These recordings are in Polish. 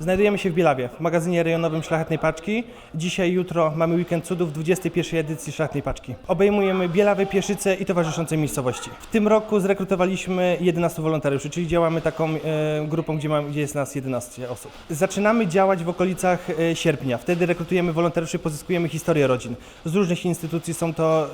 Znajdujemy się w Bielawie, w magazynie rejonowym Szlachetnej Paczki. Dzisiaj, jutro mamy weekend cudów 21 edycji Szlachetnej Paczki. Obejmujemy Bielawę, Pieszyce i towarzyszące miejscowości. W tym roku zrekrutowaliśmy 11 wolontariuszy, czyli działamy taką e, grupą, gdzie, mam, gdzie jest nas 11 osób. Zaczynamy działać w okolicach e, sierpnia. Wtedy rekrutujemy wolontariuszy, pozyskujemy historię rodzin. Z różnych instytucji są to e,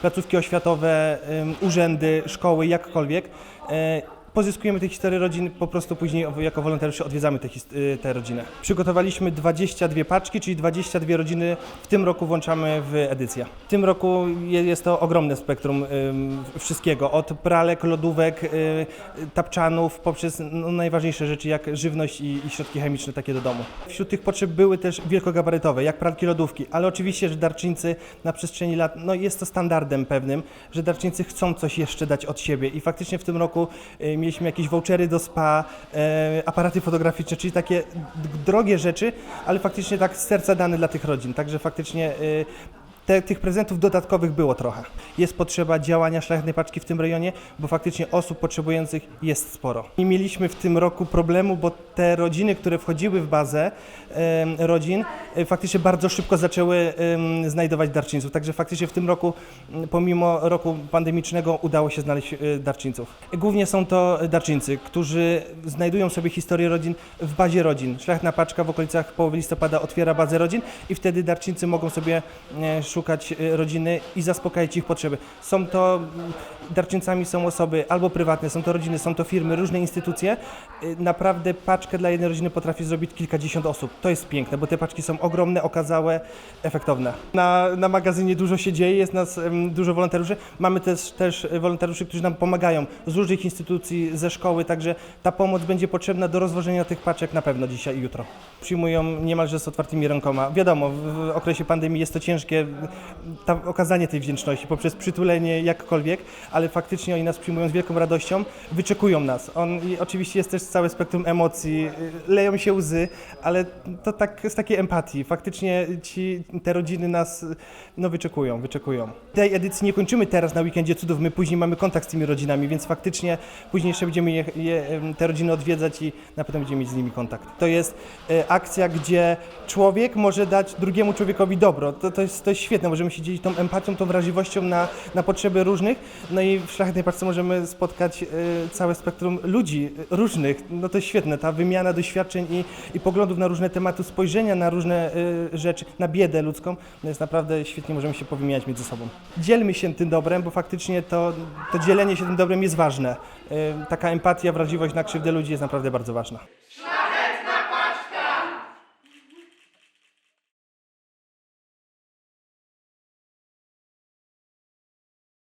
placówki oświatowe, e, urzędy, szkoły, jakkolwiek. E, Pozyskujemy te historie rodzin, po prostu później jako wolontariusze odwiedzamy te, y, te rodziny. Przygotowaliśmy 22 paczki, czyli 22 rodziny w tym roku włączamy w edycję. W tym roku je- jest to ogromne spektrum wszystkiego, od pralek, lodówek, y, tapczanów, poprzez no, najważniejsze rzeczy jak żywność i, i środki chemiczne takie do domu. Wśród tych potrzeb były też wielkogabarytowe, jak pralki, lodówki, ale oczywiście, że darczyńcy na przestrzeni lat, no jest to standardem pewnym, że darczyńcy chcą coś jeszcze dać od siebie i faktycznie w tym roku mieliśmy jakieś vouchery do spa, e, aparaty fotograficzne, czyli takie drogie rzeczy, ale faktycznie tak z serca dane dla tych rodzin, także faktycznie y, te, tych prezentów dodatkowych było trochę. Jest potrzeba działania szlachetnej paczki w tym rejonie, bo faktycznie osób potrzebujących jest sporo. Nie mieliśmy w tym roku problemu, bo te rodziny, które wchodziły w bazę em, rodzin, e, faktycznie bardzo szybko zaczęły em, znajdować darczyńców. Także faktycznie w tym roku, pomimo roku pandemicznego, udało się znaleźć e, darczyńców. Głównie są to darczyńcy, którzy znajdują sobie historię rodzin w bazie rodzin. Szlachetna paczka w okolicach połowy listopada otwiera bazę rodzin i wtedy darczyńcy mogą sobie e, szukać e, rodziny i zaspokajać ich potrzeby. Są to mm, darczyńcami są osoby albo prywatne, są to rodziny, są to firmy, różne instytucje. E, Naprawdę paczkę dla jednej rodziny potrafi zrobić kilkadziesiąt osób. To jest piękne, bo te paczki są ogromne, okazałe, efektowne. Na, na magazynie dużo się dzieje, jest nas dużo wolontariuszy. Mamy też, też wolontariuszy, którzy nam pomagają z różnych instytucji, ze szkoły, także ta pomoc będzie potrzebna do rozwożenia tych paczek na pewno dzisiaj i jutro. Przyjmują niemalże z otwartymi rękoma. Wiadomo, w okresie pandemii jest to ciężkie, ta, okazanie tej wdzięczności poprzez przytulenie, jakkolwiek, ale faktycznie oni nas przyjmują z wielką radością, wyczekują nas. On, i oczywiście jest też całe spektrum emocji, y, leją się łzy, ale to tak z takiej empatii. Faktycznie ci, te rodziny nas no, wyczekują, wyczekują. Tej edycji nie kończymy teraz na weekendzie cudów, my później mamy kontakt z tymi rodzinami, więc faktycznie później jeszcze będziemy je, je, te rodziny odwiedzać i na pewno będziemy mieć z nimi kontakt. To jest e, akcja, gdzie człowiek może dać drugiemu człowiekowi dobro. To, to, jest, to jest świetne, możemy się dzielić tą empatią, tą wrażliwością na, na potrzeby różnych. No i w Szlachetnej Paczce możemy spotkać e, całe spektrum ludzi e, różnych. No to jest świetne, ta wymiana doświadczeń i, i poglądów na różne tematy, spojrzenia na różne e, rzeczy, na biedę ludzką. No jest naprawdę świetnie, możemy się powymieniać między sobą. Dzielmy się tym dobrem, bo faktycznie to, to dzielenie się tym dobrem jest ważne. Taka empatia, wrażliwość na krzywdę ludzi jest naprawdę bardzo ważna.